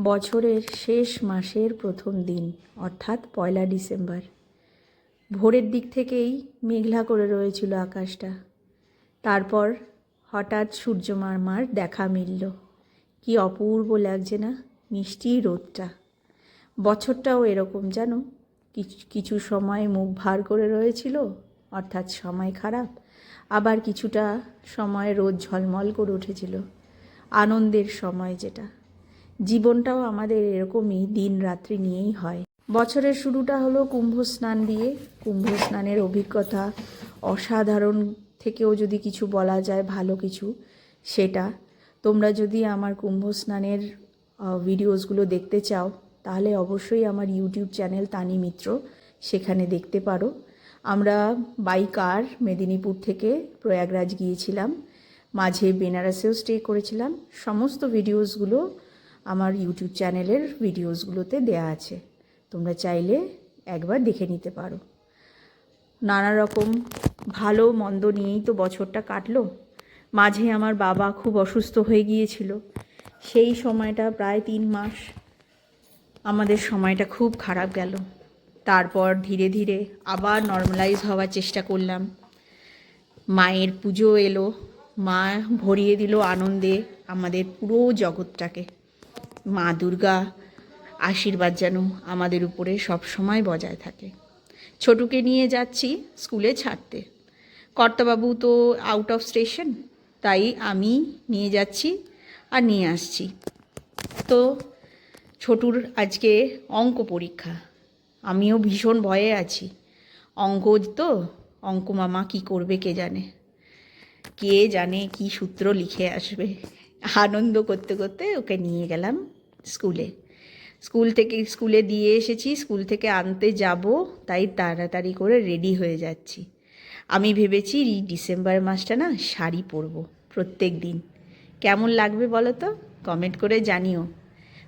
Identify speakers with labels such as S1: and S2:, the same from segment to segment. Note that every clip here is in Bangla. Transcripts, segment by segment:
S1: বছরের শেষ মাসের প্রথম দিন, অর্থাৎ পয়লা ডিসেম্বর। ভোরের দিক থেকেই মেঘলা করে রয়েছিল আকাশটা। তারপর হঠাৎ সূর্য মামার দেখা মিলল। কি অপূর্ব লাগছে না, মিষ্টি রোদটা। বছরটাও এরকম কিছু কিছু সময় মুখ ভার করে রয়েছিল, অর্থাৎ সময় খারাপ, আবার কিছুটা সময় রোদ ঝলমল করে উঠেছিল। আনন্দের সময় যেটা। জীবনটাও আমাদের এরকমই দিন রাত্রি নিয়েই হয়। বছরের শুরুটা হলো কুম্ভ স্নান দিয়ে। কুম্ভ স্নানের অভিজ্ঞতা, অসাধারণ থেকেও যদি কিছু বলা যায় ভালো কিছু, সেটা। তোমরা যদি আমার কুম্ভ স্নানের ভিডিওসগুলো দেখতে চাও, তাহলে অবশ্যই আমার ইউটিউব চ্যানেল তানি মিত্র সেখানে দেখতে পারো। আমরা বাই কার মেদিনীপুর থেকে প্রয়াগরাজ গিয়েছিলাম। মাঝে বেনারসেও স্টে করেছিলাম। সমস্ত ভিডিওসগুলো আমার ইউটিউব চ্যানেলের ভিডিওসগুলোতে দেয়া আছে। তোমরা চাইলে একবার দেখে নিতে পারো। নানা রকম ভালো মন্দ নিয়েই তো বছরটা কাটলো। মাঝে আমার বাবা খুব অসুস্থ হয়ে গিয়েছিল। সেই সময়টা প্রায় তিন মাস আমাদের সময়টা খুব খারাপ গেল। তারপর ধীরে ধীরে আবার নর্মালাইজ হওয়ার চেষ্টা করলাম। মায়ের পুজো এলো, মা ভরিয়ে দিল আনন্দে আমাদের পুরো জগৎটাকে। মা দুর্গা আশীর্বাদ যেন আমাদের উপরে সব সময় বজায় থাকে। ছোটুকে নিয়ে যাচ্ছি স্কুলে ছাড়তে। কর্তাবাবু তো আউট অফ স্টেশন তাই আমি নিয়ে যাচ্ছি আর নিয়ে আসছি। তো ছোটুর আজকে অঙ্ক পরীক্ষা। আমিও ভীষণ ভয়ে আছি। অঙ্ক তো, অঙ্ক মামা কী করবে কে জানে। কে জানে কি সূত্র লিখে আসবে। আনন্দ করতে করতে ওকে নিয়ে গেলাম। স্কুলে। স্কুল থেকে, স্কুলে দিয়ে এসেছি, স্কুল থেকে আনতে যাব, তাই তাড়াতাড়ি করে রেডি হয়ে যাচ্ছি। আমি ভেবেছি ডিসেম্বর মাসটা না শাড়ি পরবো প্রত্যেক দিন। কেমন লাগবে বলো তো? কমেন্ট করে জানিও।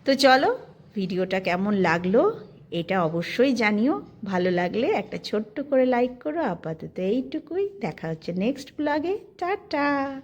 S1: তো চলো, ভিডিওটা কেমন লাগল এটা অবশ্যই জানিও। ভালো লাগলে একটা ছোট্ট করে লাইক করো, আপাতত এইটুকুই। দেখা হচ্ছে নেক্সট ব্লগে। টাটা!